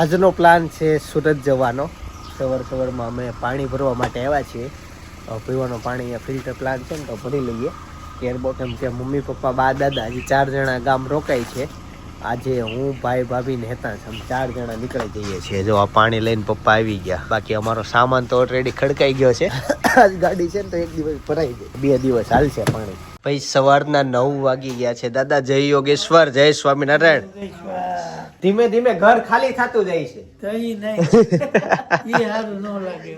આજનો પ્લાન છે સુરત જવાનો. સવાર સવારમાં અમે પાણી ભરવા માટે આવ્યા છીએ. પીવાનું પાણી ફિલ્ટર પ્લાન છે ને તો ભરી લઈએ. એરબોટ કેમ કે મમ્મી પપ્પા બા દાદા હજી ચાર જણા ગામ રોકાય છે. આજે હું ભાઈ ભાભી ને હેતા અમે ચાર જણા નીકળી જઈએ છીએ. જો આ પાણી લઈને પપ્પા આવી ગયા. બાકી અમારો સામાન તો ઓલરેડી ખડકાઈ ગયો છે. આજ ગાડી છે ને તો એક દિવસ ભરાઈ જાય. બે દિવસ હાલશે પાણી. પછી સવારના નવ વાગી ગયા છે. દાદા જય યોગેશ્વર જય સ્વામિનારાયણ. ધીમે ધીમે ઘર ખાલી થતું જાય છે. તઈ ઈ હારું ન લાગે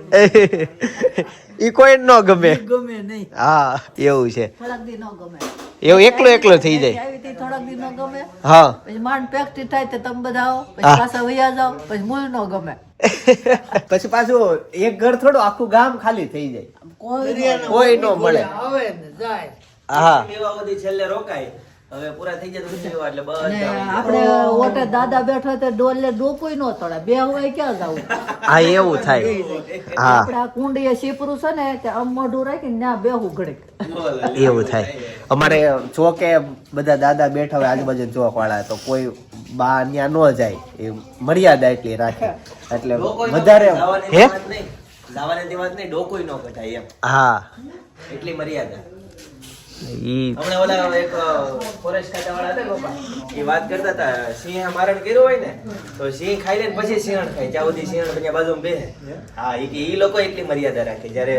ઈ કોઈ ન ગમે. ગમે નહીં. હા એવું છે. થોડાક દી ન ગમે. એવું એકલો એકલો થઈ જાય. થોડાક દી ન ગમે. હા. પછી માંડ પેક્ટી થાય તો તમે બધા આવો. પછી. પાછા વૈયા જાઓ. પછી મૂળ ન ગમે. પછી પાછું એક ઘર થોડું આખું ગામ ખાલી થઈ જાય. કોઈ ન મળે. આવે ને જાય. હા. છેલ્લે રોકાય. હવે પૂરા થઈ જાય તો પછી એટલે બસ આપણે ઓટે દાદા બેઠો તો ડોલે ડોકોય ન તળે બે હોય ક્યાં જવું હા એવું થાય. હા. આપણે કુંડીએ શીપરું છે ને તે આમ મોઢું રાખીને ત્યાં બેહું ઘડીક એવું થાય. અમારે ચોકે બધા દાદા બેઠા હોય આજુબાજુ ચોક વાળા તો કોઈ બા ત્યાં ન જાય. એ મર્યાદા એટલી રાખે. એટલે વધારે હે? જવાની વાત નહીં. ડોકોય ન કઢાય એમ. હા. એટલી મર્યાદા. હમણાં ઓલા એક ફોરેસ્ટ ખાતા હતા ને એ વાત કરતા હતા સિંહ મારણ કર્યું હોય ને તો સિંહ ખાઈ લે ને પછી સિંહણ ખાય જ્યાં સુધી સિંહણ બાજુમાં બેસે હા એ કે ઈ લોકો એટલી મર્યાદા રાખે જ્યારે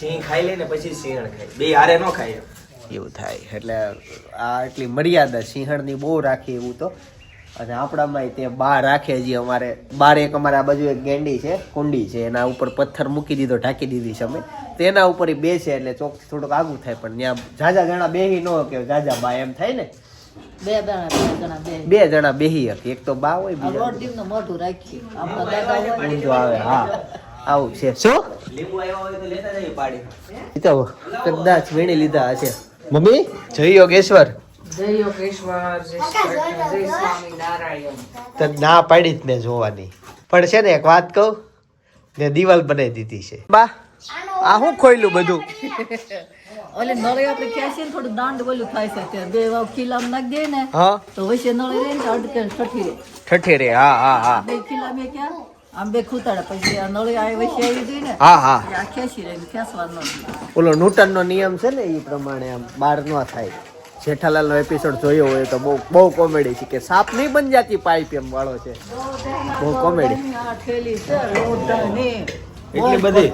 સિંહ ખાઈ લે ને પછી સિંહણ ખાય. બે હારે ન ખાય એવું થાય એટલે આ એટલી મર્યાદા સિંહણની બહુ રાખી એવું તો. અને આપણામાં તે બાર રાખે છે અમારે. બાર એક અમારે આ બાજુ એક ગેંડી છે કુંડી છે. એના ઉપર પથ્થર મૂકી દીધો ઢાંકી દીધી છે અમે. તેના ઉપર એ બેસે એટલે ચોક થોડુંક આગું થાય પણ ત્યાં જાજા જણા બેહી ન કે જાજા બા એમ થાય ને? બે જણા બે જણા બેહી. હકી. એક તો બા હોય બીજા મોઢું ઊંધું આવે હા. આવું છે. શું? લીંબુ તો લેતા જઈએ પાડી. ઈ તો કદાચ વીણી લીધા હશે. મમ્મી? જય યોગેશ્વર. જય યોગેશ્વર જય ના પાડી જ મેં જોવાની. પણ છે ને એક વાત કહું ને દિવાલ બનાવી દીધી છે. બા આ હું ખોયલું બધું? ઓલે નળે આપણે ક્યાં છે થોડું દાંડ ઓલું થાય છે બે વાવ કિલામ નાખી દઈએ ને હા. તો વૈસે નળે રે ને અડકે ઠઠી રે ઠઠી રે હા હા હા. બે કિલા મે ક્યાં? આમ બે ખૂતાડા. પછી આ નળે આવી વૈસે આવી ગઈ ને હા હા. આ ખેંચી રહી ખેંચવાનું. ઓલો ન્યૂટન નો નિયમ છે ને એ પ્રમાણે આમ બહાર ન થાય. જેઠાલાલ નો એપિસોડ જોયો હોય તો બહુ બહુ કોમેડી છે કે સાપ નહીં બન જાતી પાઇપ એમ વાળો છે. બહુ કોમેડી. એટલી બધી?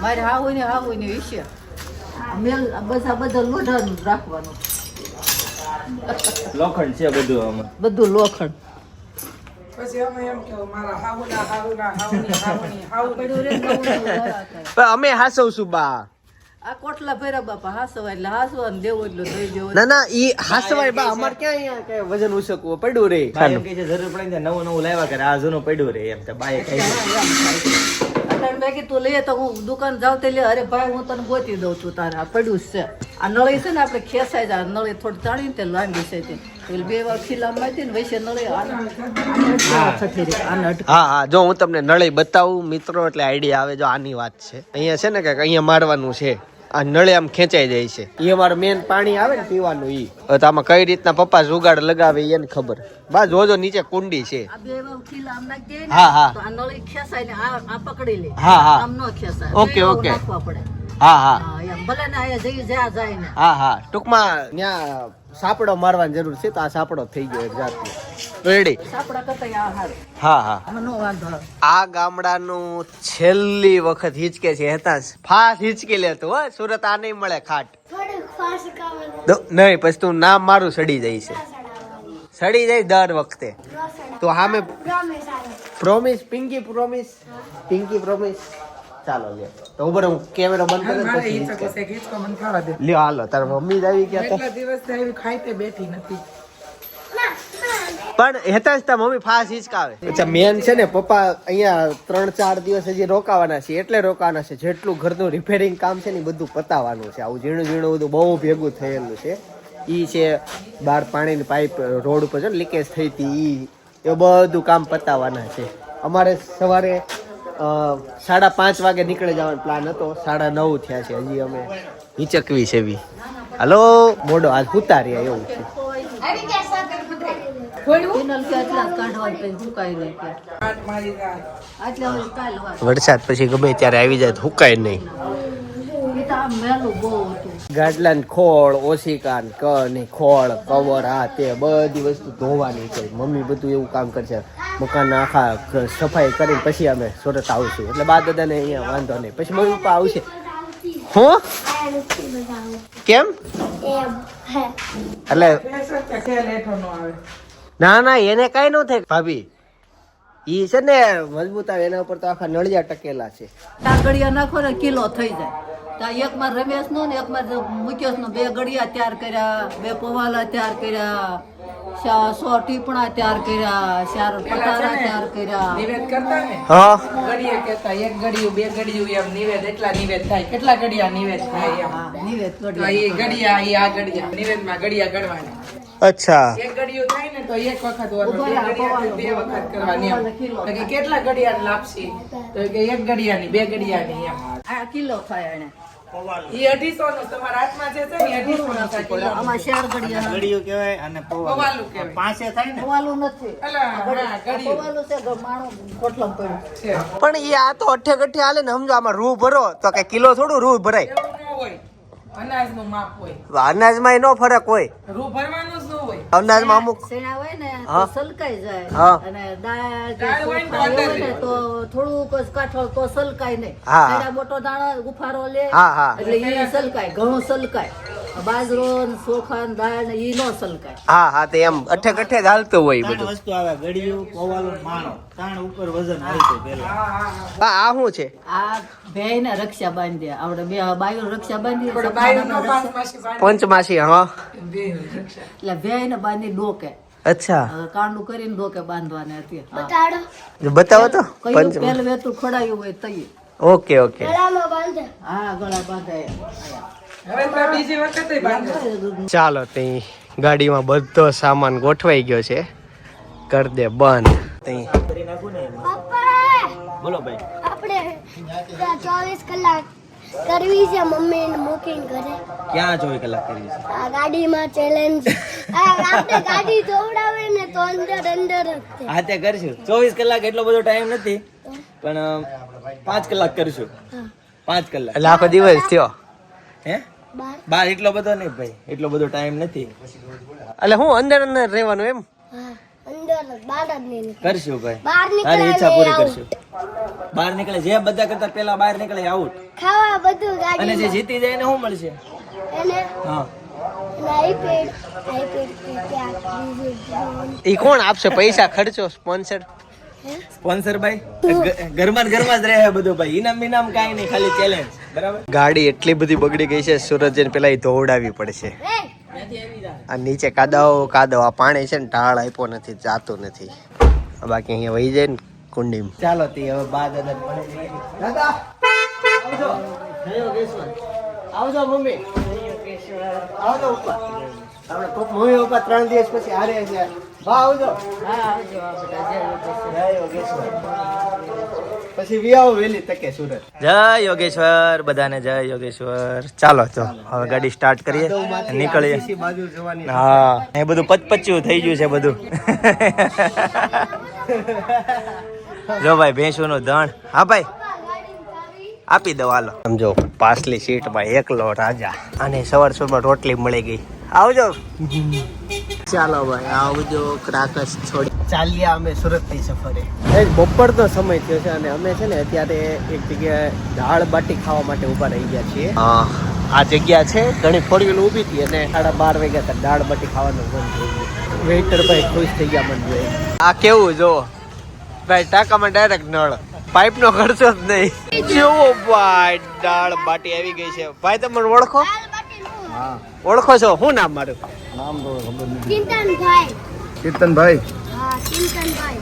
મારે હા હોય ને આવું ને વિશે મેલ બધા બધા લોઢાનું રાખવાનું લોખંડ છે બધું આમાં બધું લોખંડ અમે હાસવશું બા. આ કોટલા ભર્યા બાપા હાસવા એટલે હાસવા ને દેવો એટલું દઈ દેવો ના ના ઈ હાસવાય બા અમારે ક્યાં અહીંયા કે વજન ઉસકવું પડ્યું રે. એમ છે જરૂર પડે ને નવું નવું લાવ્યા કરે. આ જૂનું પડ્યું રે એમ તો બાઈ કહી દે. મેં કીધું લઈએ તો હું દુકાન જાવ તે લે. અરે ભાઈ હું તને ગોતી દઉં છું તારે આ પડ્યું છે. આ નળી છે ને આપણે ખેસાય જાય નળી થોડી તાણી ને તે લાંબી છે તે. બે વાર ખીલામાં હતી ને વૈસે નળી આને. હા. હા જો હું તમને નળી બતાવું મિત્રો એટલે આઈડિયા આવે જો આની વાત છે. અહીંયા છે ને કે અહીંયા મારવાનું છે. આ નળે આમ ખેંચાઈ જાય છે. એ અમારું મેન પાણી આવે ને પીવાનું ઈ. તો આમાં કઈ રીતના પપ્પા જુગાડ લગાવે એને ખબર. બા જોજો નીચે કુંડી છે. હા, હા. નળી ખેંચાય ને આ આ પકડી લે. હા, હા. આમ ન ખેંચાય. Okay, okay. હા હા. હા એમ. ભલે ને આયા જઈ જ્યાં જાય ને. હા હા. ટૂંકમાં ત્યાં સાપડો મારવાની જરૂર છે તો આ સાપડો થઈ ગયો એક જાતનો. રેડી સાપડા કરતા આ હારું હા હા. નો વાંધો આ ગામડાનું છેલ્લી વખત હિચકે છે હેતા ફાસ હિચકી લેતો હો. સુરત આ નહીં મળે ખાટ. નહીં પછી તું નામ મારું સડી જાય છે. સડી જાય દર વખતે. તો હામે promise pinky promise pinky promise ચાલો લે તો ઉભર હું કેમેરો બંધ કરી મારે હિંચકે. છે હિંચકો મને ખાવા દે. લ્યો હાલો તાર મમ્મી જ આવી ગયા એટલા દિવસથી આવી ખાઈ તે બેઠી નથી. પણ હેતા હેતા મમ્મી ફાસ હિચકાવે. અચ્છા મેન છે ને પપ્પા અહીંયા ત્રણ ચાર દિવસ હજી રોકાવાના છે એટલે રોકાવાના છે. જેટલું ઘરનું રિપેરિંગ કામ છે ને બધું પતાવવાનું છે. આવું ઝીણું ઝીણું બધું બહુ ભેગું થયેલું છે. ઈ છે બહાર પાણીની પાઇપ રોડ ઉપર છે ને લીકેજ થઈ હતી ઈ. એ બધું કામ પતાવવાના છે. અમારે સવારે સાડા પાંચ વાગે નીકળી જવાનો પ્લાન હતો. સાડા નવ થયા છે હજી અમે. હિંચકવી છે બી. હલો? મોડો આજ ઉતાર્યા એવું છે. વરસાદ પછી ગમે ત્યારે આવી જાય હુકાય નહીં. ગાડલા ખોળ ઓશિકા ક ને ખોળ કવર આ તે બધી વસ્તુ ધોવાની છે. મમ્મી બધું એવું કામ કરશે. મકાન આખા સફાઈ કરીને પછી અમે સુરત આવશું. એટલે બા દાદાને અહીંયા વાંધો નહીં. પછી મમ્મી પપ્પા આવશે. હું? કેમ? એટલે ના ના એને કાંઈ ન થાય. ભાભી ઈ છે ને મજબૂત આવે એના ઉપર તો આખા નળિયા ટકેલા છે. ટાકડિયા નાખો ને કિલો થઈ જાય. ત્યાં એકમાં રમેશ નો ને એકમાં મુકેશ નો બે ગળિયા તૈયાર કર્યા બે પવાલા તૈયાર કર્યા સો ટીપણા તૈયાર કર્યા ચાર પટારા તૈયાર કર્યા. નિવેદ કરતા ને? હા. ઘડીએ કેતા એક ઘડિયું બે ગડિયું એમ નિવેદ એટલા નિવેદ થાય. કેટલા ગડિયા નિવેદ થાય એમ. હા નિવેદ તો ગળિયા. એ ઘડિયા એ આ ઘડિયા નિવેદમાં ઘડિયા ગણવાના અચ્છા. એક ઘડિયું થાય ને તો એક વખત. બે કરવાની એમ. કે કેટલા ઘડિયાળ લાપસી? તો કે એક ઘડિયાની બે ઘડિયાની એમ. આ કિલો થાય એને. એ અઢીસો નું તમારા હાથમાં જે છે ને અઢીસો નું થાય આમાં ચાર ગળિયા ઘડિયું કહેવાય અને પવાલું કહેવાય. પાંચે થાય ને? પવાલું નથી. અલા, હા, ઘડિયું. પવાલું છે માણું કોટલામ પડ્યું. પણ એ આ તો અઠે ગઠે હાલે ને સમજો આમાં રૂ ભરો તો કે કિલો થોડું રૂ ભરાય. અનાજનું માપ હોય. અનાજમાં નો ફરક હોય. રૂ ભરવાનું જ હોય. અનાજમાં અમુક શેણા હોય ને સલકાઈ જાય. અને દાળ હોય ને તો ચોખા અંદર હોય ને લે. તો થોડુંક તો સલકાય નહીં. હા. મોટો દાણો ગુફારો લે હા, હા. એટલે ઈ સલકાય ઘણું સલકાય બાજરો ને ચોખા દાળ ને ઈ નો સલકાય હા હા તે એમ અઠે કઠે જ હાલતું હોય બધું. વસ્તુ આવે ઘડિયું પૌવાલું માણો. ત્રણ ઉપર વજન હાલતું પેલા હા હા હા હા. આ શું છે? આ બે ને રક્ષા બાંધ્યા. આપણે બે બાયો રક્ષા બાંધી બાંધી પંચમાસી હા. એટલે બે ને બાંધી ડોકે. અચ્છા. કાંડું કરીને ડોકે બાંધવાને હતી બતાડો. બતાવો તો. પંચ પેલું વેતું ખોડાયું હોય તઈ. Okay okay. હા ગળા બાંધાય હવે બીજી વખતે બાંધે. ચાલો ત્યાં ગાડીમાં બધો સામાન ગોઠવાઈ ગયો છે. કર દે બંધ. તઈ કરી નાખું ને એમાં. પપ્પા બોલો ભાઈ આપણે ચોવીસ કલાક કરવી છે મમ્મીને મૂકીને ઘરે. ક્યાં ચોવીસ કલાક કરવી છે? આ ગાડીમાં ચેલેન્જ આપણે ગાડી દોવડાવે ને તો અંદર અંદર જ હા તે કરશું. ચોવીસ કલાક એટલો બધો ટાઈમ નથી પણ પાંચ કલાક કરશું. પાંચ કલાક. એટલે આખો દિવસ થયો? હે? બાર. બાર એટલો બધો નહીં ભાઈ એટલો બધો ટાઈમ નથી. એટલે હું અંદર અંદર રહેવાનું એમ? કરશું ભાઈ. તારી ઈચ્છા પૂરી કરશું. બહાર નીકળે. જે બધા કરતા પેલા બહાર નીકળે આઉટ ખાવા બધું અને જે જીતી જાય એને શું મળશે? હા. એ કોણ આપશે? પૈસા ખર્ચો સ્પોન્સર સ્પોન્સર ભાઈ? ગરમા ઘરમાં ઘરમાં જ રહે બધું ભાઈ. ઇનામ બિનામ કાંઈ નહીં ખાલી ચેલેન્જ બરાબર? ગાડી એટલી બધી બગડી ગઈ છે સુરત જઈને પેલા એ ધોવડાવી પડશે. આ નીચે કાદવ કાદવ. આ પાણી છે ને ઢાળ આપ્યો નથી જાતું નથી. બાકી અહીંયા વહી જાય ને કુંડીમાં. ચાલો તે હવે બા દાદા દાદા! આવજો. આવજો મમ્મી. આવજો ઉપર આપણે મમ્મી પપ્પા ત્રણ દિવસ પછી હારે છે આવજો. હા આવજો આ બધા જય યોગેશ્વર. જય યોગેશ્વર પછી વી વેલી તકે સુરત. જય યોગેશ્વર બધાને જય યોગેશ્વર. ચાલો તો હવે ગાડી સ્ટાર્ટ કરીએ નીકળીએ. હા એ બધું પચપચ્યું થઈ ગયું છે બધું. જો ભાઈ ભેંસું નું ધણ. હા ભાઈ. આપી દો હાલો. સમજો પાછલી સીટમાં એકલો રાજા. અને સવાર સવારમાં રોટલી મળી ગઈ. આવજો. ચાલો ભાઈ આવજો ક્રાકસ છોડી. ચાલ્યા અમે સુરતથી સફરે એક બપોરનો સમય થયો છે અને અમે છે ને અત્યારે એક જગ્યાએ દાળ બાટી ખાવા માટે ઊભા રહી ગયા છીએ. આ જગ્યા છે ઘણી ફોર વ્હીલ ઊભી હતી અને સાડા બાર વાગ્યા હતા દાળ બાટી ખાવાનું મન થઈ ગયું. વેઇટર ભાઈ ખુશ થઈ ગયા મન જોઈ. આ કેવું જો? ભાઈ ટાંકામાં ડાયરેક્ટ નળ. પાઇપ નો ખર્ચો જ નહીં. જો ભાઈ દાળ બાટી આવી ગઈ છે. ભાઈ તમે ઓળખો? ઓળખો છો? શું નામ મારું? ચિંતનભાઈ. ચિંતનભાઈ? હા ચિંતનભાઈ.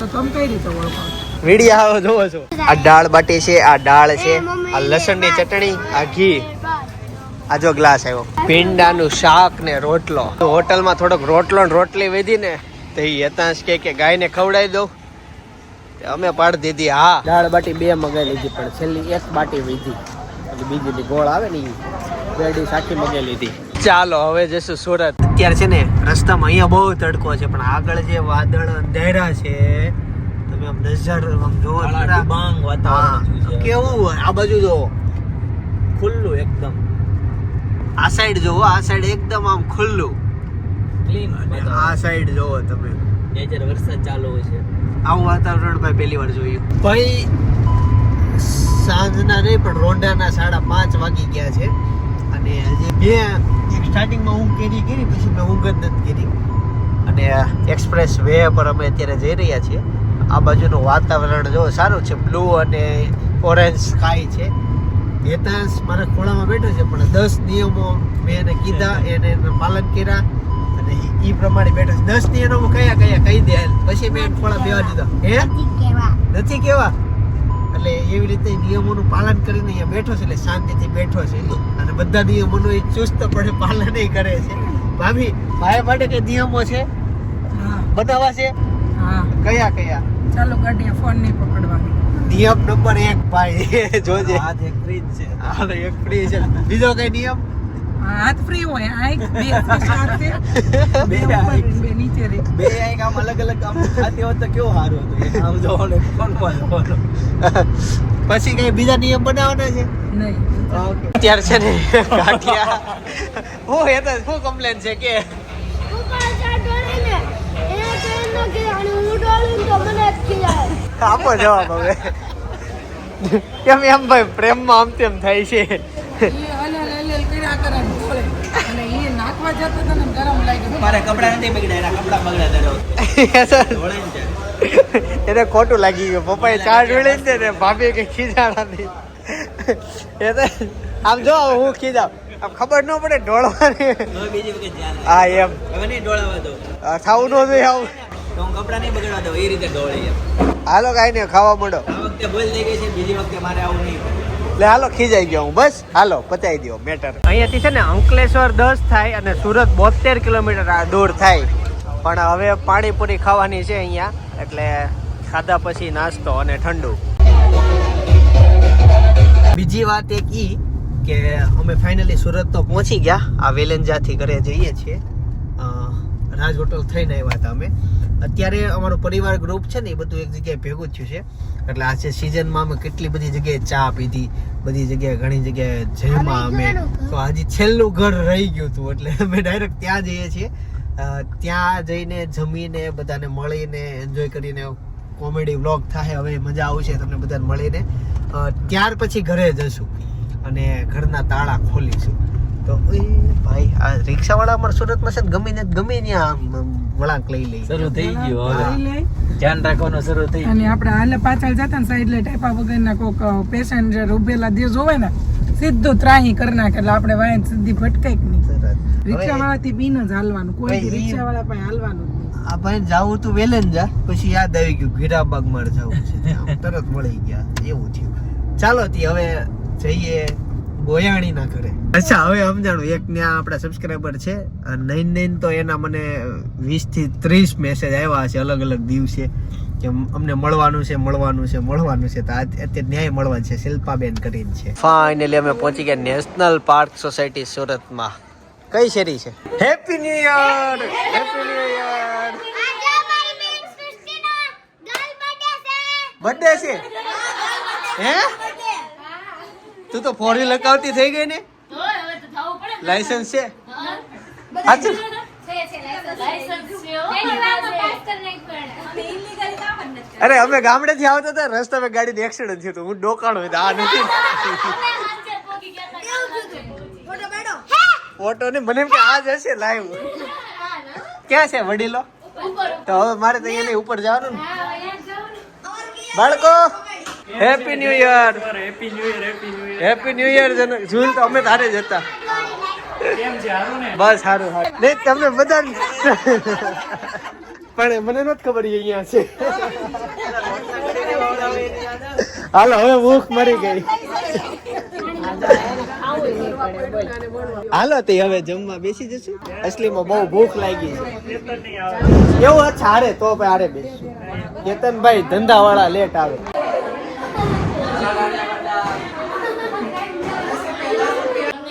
તો તમે કઈ રીતે ઓળખો? વીડિયો આવો જોવો છો આ દાળ બાટી છે આ દાળ છે આ લસણની ચટણી આ ઘી. આ જો ગ્લાસ આવ્યો. ભીંડાનું શાક ને રોટલો. તો હોટલમાં થોડોક રોટલો ને રોટલી વેધી ને તો એ હતાશ કે કે ગાયને ખવડાવી દઉં. અમે પાડી દીધી હા. દાળ બાટી બે મગાઈ લીધી પણ છેલ્લી એક બાટી વીધી. બીજી ગોળ આવે ને એ બે ડીશ આખી મગાઈ લીધી. ચાલો હવે જશું સુરત. અત્યારે છે ને રસ્તામાં અહીંયા બહુ તડકો છે પણ આગળ જે વાદળ અંધેરા છે તમે આમ નજર આમ જોવો. ડિબાંગ વાતાવરણ કેવું હોય? આ બાજુ જો ખુલ્લું એકદમ. આ સાઈડ જોવો આ સાઈડ એકદમ આમ ખુલ્લું. ક્લીન અને આ સાઈડ જોવો તમે. નેચર વરસાદ ચાલુ હોય છે. આવું વાતાવરણ ભાઈ પહેલી વાર જોયું. ભાઈ સાંજના નહીં પણ રોંડાના સાડા પાંચ વાગી ગયા છે. અને હજી બે સ્ટાર્ટિંગમાં ઊંઘ કેરી કરી પછી મેં ઊંઘ જ નથી કરી. અને એક્સપ્રેસ વે પર અમે અત્યારે જઈ રહ્યા છીએ. આ બાજુનું વાતાવરણ જો સારું છે બ્લુ અને ઓરેન્જ સ્કાય છે. હેતાંશ મારા ખોળામાં બેઠો છે પણ દસ નિયમો મેં એને કીધા એને એનું પાલન કર્યા. અને એ પ્રમાણે બેઠો છે. દસ નિયમો કયા કયા? કહી દે. પછી મેં ખોળા બેવા દીધો. હે? કેવા નથી કેવા? એટલે એવી રીતે નિયમોનું પાલન કરીને અહીંયા બેઠો છે એટલે શાંતિથી બેઠો છે અને બધા નિયમોનું એ ચુસ્તપણે પાલન કરે છે. ભાભી ભાઈ માટે કઈ નિયમો છે? હા. બનાવવા છે? હા. કયા કયા? ચાલો ગાડીયા ફોન નહીં પકડવાનો. નિયમ નંબર એક ભાઈ. જોજે. હાથ એક ફ્રીજ છે. આ એક ફ્રી છે. બીજો કઈ નિયમ? હાથ ફ્રી હોય આ એક બે સાથે બે ઉપર બે નીચે રે બે આંખ આમ અલગ અલગ આમ ખાતી હોત તો કેવો સારું હતું? આમ જોવાનું કોણ કોણ પછી કઈ બીજા નિયમ બનાવવાના છે? નહીં. અત્યારે છે ને ગાંઠિયા. હું એ તો શું કમ્પ્લેન છે કે? એમ આપો જવાબ હવે. કેમ એમ ભાઈ પ્રેમમાં આમ તેમ થાય છે. એ હલ હલ હલ હલ કર્યા કરે ને અને એ નાખવા જતો હતો ને ગરમ લાગ્યું. મારા કપડા નથી બગડ્યા કપડા બગડ્યા તારે ધોળે ને છે. એને ખોટું લાગી ગયું. પપ્પાએ ચા ઢોળી ને ને ભાભી કે ખીજાણા નહીં. એ તો આમ જો હું ખીજાવ. આમ ખબર ન પડે ઢોળવાની. હા એમ. હવે નહીં ડોળાવા દો. થવું ન જોઈએ આવું. તો હું કપડા નહીં બગડવા દઉં એ રીતે ડોળી હાલો કાંઈ નહીં ખાવા માંડો. આ વખતે ભૂલ થઈ ગઈ છે બીજી વખતે મારે આવું નહીં. એટલે હાલો, ખીજાઈ ગયો હું. બસ, હાલો પતાવી દો મેટર અહીંયાથી છે ને અંકલેશ્વર દસ થાય અને સુરત બોતેર કિલોમીટર આ દૂર થાય. પણ હવે પાણીપુરી ખાવાની છે અહીંયા, એટલે ખાધા પછી નાસ્તો અને ઠંડુ. બીજી વાત એક ઈ કે અમે ફાઇનલી સુરત તો પહોંચી ગયા. આ વેલેન્જાથી ઘરે જઈએ છીએ. રાજ હોટલ થઈને આવ્યા હતા અમે. અત્યારે અમારો પરિવાર ગ્રુપ છે ને એ બધું એક જગ્યાએ ભેગું થયું છે. એટલે આ છે સિઝનમાં અમે કેટલી બધી જગ્યાએ ચા પીધી બધી જગ્યાએ ઘણી જગ્યાએ જમ્યા અમે તો આજે છેલ્લું ઘર રહી ગયું હતું એટલે અમે ડાયરેક્ટ ત્યાં જઈએ છીએ. ત્યાં જઈને જમીને બધાને મળીને એન્જોય કરીને કોમેડી વ્લોગ થાય હવે મજા આવશે તમને બધાને મળીને. ત્યાર પછી ઘરે જશું અને ઘરના તાળા ખોલીશું. તો એ ભાઈ આ રિક્ષાવાળા અમારા સુરતમાં છે ને ગમે ને ગમે ત્યાં વળાંક લઈ લે. શરૂ થઈ ગયું હવે. ધ્યાન રાખવાનું શરૂ થઈ અને આપણે હાલે પાછળ જતા ને સાઈડ લાઈટ આપ્યા વગરના કોક પેસેન્જર ઉભેલા દે જોવે ને સીધું ત્રાહી કરી નાખે એટલે આપણે વાયન સીધી ભટકાઈ જ નહીં. રિક્ષા થી વાળાથી બીન જ હાલવાનું કોઈ રિક્ષા વાળા પાસે હાલવાનું આ ભાઈ જાવું તું વેલન જા પછી યાદ આવી ગયું ગીરાબાગ મારે જવું છે. તરત મળી ગયા. એવું થયું. ચાલો તી હવે જઈએ. ગોયાણી ના ઘરે અચ્છા હવે સમજાણું. એક ત્યાં આપણા સબસ્ક્રાઈબર છે નૈન નૈન તો એના મને વીસથી ત્રીસ મેસેજ આવ્યા છે અલગ અલગ દિવસે કે અમને મળવાનું છે મળવાનું છે મળવાનું છે. તો અત્યારે ન્યાય મળવાનું છે શિલ્પાબેન કરીને છે. ફાઇનલી અમે પહોંચી ગયા નેશનલ પાર્ક સોસાયટી સુરતમાં. કઈ શેરી છે? Happy new year happy new year આજે મારી બેન સૃષ્ટિનો ગર્લ બર્થડે છે. બર્થડે છે? હે? તું તો ફોર લગાવતી થઈ ગઈ ને? લાયસન્સ છે? અરે અમે ગામડેથી આવતા હતા રસ્તા મેં ગાડી એક્સિડન્ટ થયું હતું. હું ડોકાણો હતો આ નથી. ફોટો ને મને એમ કે આ જ હશે લાઈવ ક્યાં છે વડીલો? તો હવે મારે તો અહીંયા ઉપર જવાનું ને. બાળકો happy new year happy new year happy new year ઝૂલ તો અમે તારે જ હતા. બસ સારું સારું નહીં તમે બધા પણ મને નથી ખબર અહીંયા છે. હાલો હવે ભૂખ મરી ગઈ. હાલો તે હવે જમવા બેસી જશું. અસલીમાં બહુ ભૂખ લાગી છે. એવું અચ્છા હારે તો ભાઈ હારે બેસશું. કેતનભાઈ ધંધા વાળા લેટ આવે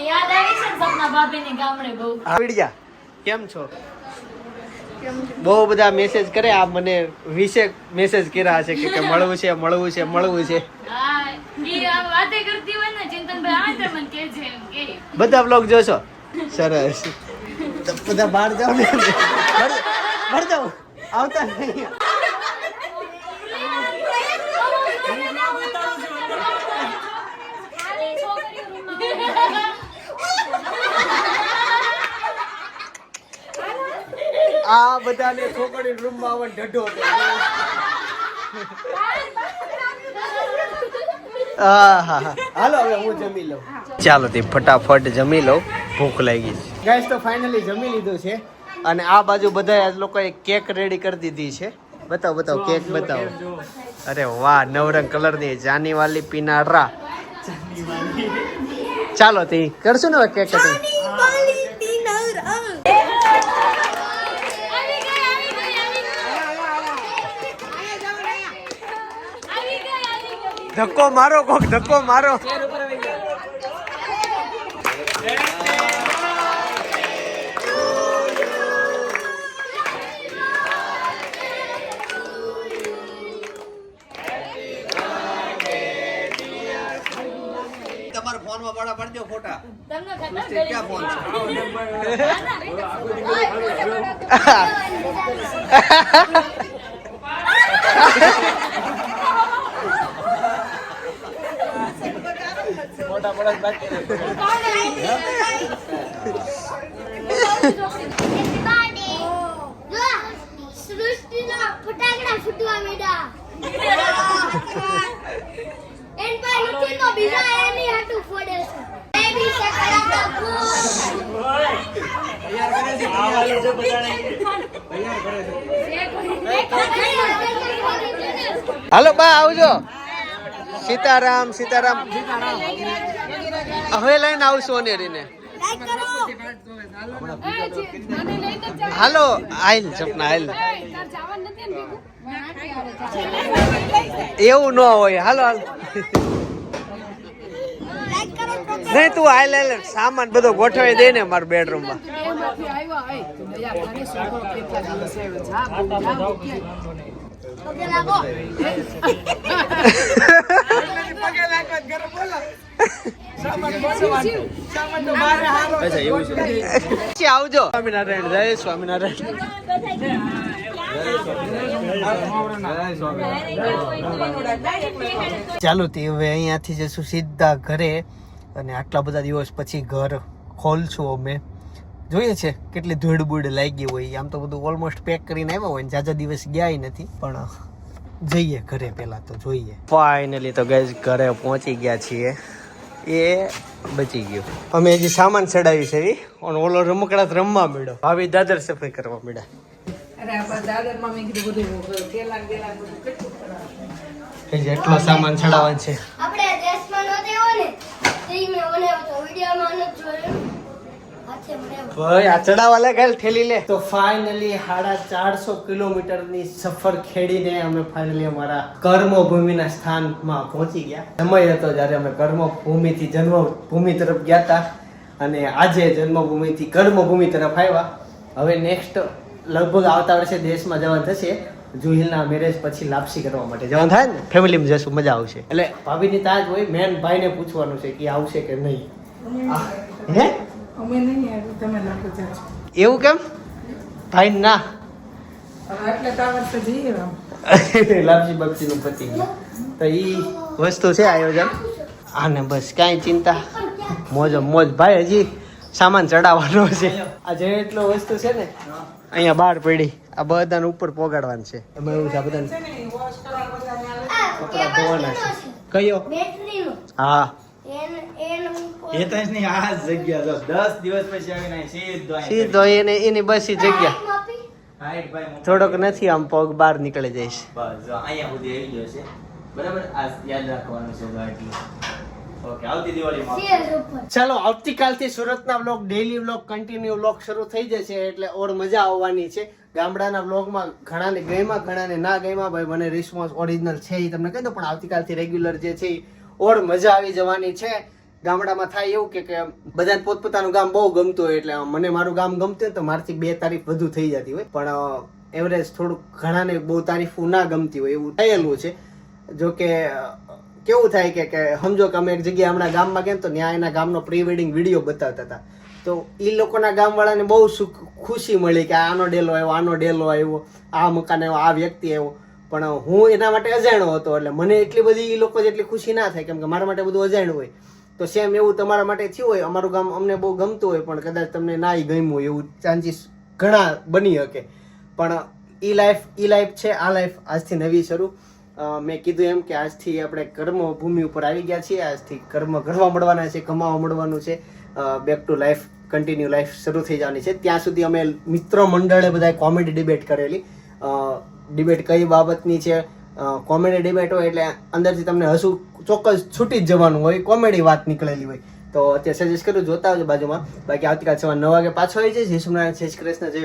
યાદ આવી છે ને સપના ભાભીની ગામડે બહુ. આવડી કેમ છો? બહુ બધા મેસેજ કરે. આ મને વિશે મેસેજ કર્યા છે કે મળવું છે મળવું છે મળવું છે. બધા બ્લોગ જોશો? સરસ. બધા બહાર જાઓ ને. બહાર જાઓ. આવતા નહીં. આ બધાને છોકરી રૂમમાં આવન ઢઢો. હાલો હવે હું જમી લઉં. ચાલો તે ફટાફટ જમી લઉં. ભૂખ લાગી છે. ગાઈસ તો ફાઇનલી જમી લીધું છે. અને આ બાજુ બધા લોકોએ કેક રેડી કરી દીધી છે. બતાવો બતાવો કેક બતાવો. અરે વાહ નવરંગ કલરની જાની વાલી પીનારા. ચાલો તે કરશું ને હવે કેક કટિંગ આવી ગઈ આવી ગઈ આવી ગઈ આવી ગઈ આવી ગઈ ધક્કો મારો કોક ધક્કો મારો તમારા ફોનમાં પાડા પાડી દો ફોટા ક્યાં ફોન સૃષ્ટિના ફટાકડા ફૂટવા બા આવજો. સીતારામ સીતારામ. હવે લઈને આવશું અનેરીને. હાલો આઈલ સપના આઈલ એવું ન હોય હાલો હાલ. નહીં તું આઈલ આઈલ સામાન બધો ગોઠવી દે ને મારા બેડરૂમમાં. પગે લાગો. પગે લાગો ઘરે બોલો સામાન બસવાનું સામાન તો બારે હારો અચ્છા એવું છે પછી આવજો. સ્વામિનારાયણ જય સ્વામિનારાયણ. ચાલો તે હવે અહીંયાથી જશું સીધા ઘરે અને આટલા બધા દિવસ પછી ઘર ખોલશું અમે. જોઈએ છે કેટલી ધૂળ બૂડ લાગી હોય. આમ તો બધું ઓલમોસ્ટ પેક કરીને આવ્યા હોય ને જાજા દિવસ ગયા નથી. પણ જઈએ ઘરે પહેલા તો જોઈએ. ફાઇનલી તો ગઈ ઘરે પહોંચી ગયા છીએ. એ બચી ગયો. અમે હજી સામાન ચડાવી છે. અને ઓલો રમકડા રમવા મળ્યો. ભાભી દાદર સફાઈ કરવા મળ્યા. જેટલો સામાન ચડાવવાનો છે. આપણે દેશમાં નહોતી હોય ને તે મેં બનાવ્યો તો વિડીયોમાં નથી જોયું હાથે બનાવ્યો ભાઈ આ ચડાવવા ગાલ ઠેલી લે. તો ફાઇનલી સાડા ચારસો કિલોમીટરની સફર ખેડીને અમે ફાઇનલી અમારા કર્મભૂમિના સ્થાનમાં પહોંચી ગયા. સમય હતો જ્યારે અમે કર્મભૂમિથી જન્મભૂમિ તરફ ગયા હતા અને આજે જન્મભૂમિથી કર્મભૂમિ તરફ આવ્યા. હવે નેક્સ્ટ લગભગ આવતા વર્ષે દેશમાં જવાનું થશે. જુહિલના મેરેજ પછી લાપસી કરવા માટે જવાનું થાય ને? ફેમિલીમાં જશું મજા આવશે. એટલે ભાભીની તાજ હોય મેન ભાઈને પૂછવાનું છે કે આવશે કે નહીં. હે? અમે નહીં આવ્યું તમે લાગો જાજો એવું કેમ? ભાઈ ના. એટલે એટલે તો જઈએ આમ લાભજી બક્ષી નું પતિ ગયું તો ઈ વસ્તુ છે આયોજન. આને બસ કાંઈ ચિંતા. મોજ મોજ. ભાઈ હજી સામાન ચડાવવાનો છે. આ જે એટલો વસ્તુ છે ને અહીંયા બહાર પડી. આ બધાને ઉપર પોગાડવાનું છે. એમાં એવું છે આ બધાને ધોવાના છે. છે. કયો? હા. તો નહીં આ જગ્યા જો દસ દિવસ પછી આવીને અહીં સીધો સીધો એને એની બસ જગ્યા. થોડોક નથી આમ પગ બહાર નીકળી જઈશ. બસ જો અહીંયા સુધી આવી ગયો છે. બરાબર? આ યાદ રાખવાનું છે જો ઓકે આવતી દિવાળીમાં ચેર ઉપર. ચાલો આવતીકાલથી સુરતના blog daily blog continue blog શરૂ થઈ જશે એટલે ઓર મજા આવવાની છે. ગામડાના વ્લોગમાં ઘણાને ગયમાં ઘણાને ના ગયમાં ભાઈ મને રિસ્પોન્સ ઓરિજિનલ છે એ તમને કહી દો પણ આવતીકાલથી રેગ્યુલર જે છે એ ઓર મજા આવી જવાની છે. ગામડામાં થાય એવું કે કે બધાને પોતપોતાનું ગામ બહુ ગમતું હોય એટલે મને મારું ગામ ગમતું હોય તો મારથી બે તારીફ વધુ થઈ જતી હોય. પણ એવરેજ થોડુંક ઘણાને બહુ તારીફો ના ગમતી હોય એવું થયેલું છે. જો કે કેવું થાય કે કે સમજો કે અમે એક જગ્યાએ હમણાં ગામમાં ગયા તો ત્યાં એના ગામનો પ્રી વેડિંગ વીડિયો બતાવતા હતા. તો એ લોકોના ગામવાળાને બહુ સુખ, ખુશી મળી કે આનો ડેલો આવ્યો, આનો ડેલો આવ્યો, આ મકાન આવ્યો, આ વ્યક્તિ આવ્યો. પણ, હું એના માટે અજાણ્યો હતો એટલે મને એટલી બધી એ લોકો જેટલી ખુશી ના થાય, કેમ કે મારા માટે બધું અજાણ્યું હોય. તો સેમ એવું તમારા માટે થયું હોય? અમારું ગામ અમને બહુ ગમતું હોય, પણ કદાચ તમને ના ગમ્યું હોય એવું ચાન્સીસ ઘણા બની શકે. પણ ઈ લાઈફ ઈ લાઈફ છે, આ લાઈફ આજથી નવી શરૂ. મેં કીધું એમ કે આજથી આપણે કર્મ ભૂમિ ઉપર આવી ગયા છીએ. આજથી કર્મ કરવા મળવાના છે, કમાવા મળવાનું છે. Back to life continue life શરૂ થઈ જવાની છે. ત્યાં સુધી અમે મિત્ર મંડળે બધા કોમેડી ડિબેટ કરેલી. ડિબેટ કઈ બાબતની છે? કોમેડી ડિબેટ હોય એટલે અંદરથી તમને હસવું ચોક્કસ છૂટી જ જવાનું હોય કોમેડી વાત નીકળેલી હોય. તો અત્યારે સજેસ્ટ કરું જોતા આવજો બાજુમાં. બાકી આવતીકાલ સવારે નવ વાગે પાછો આવી જઈશ. યશુનારાયણ શ્રી કૃષ્ણ, જય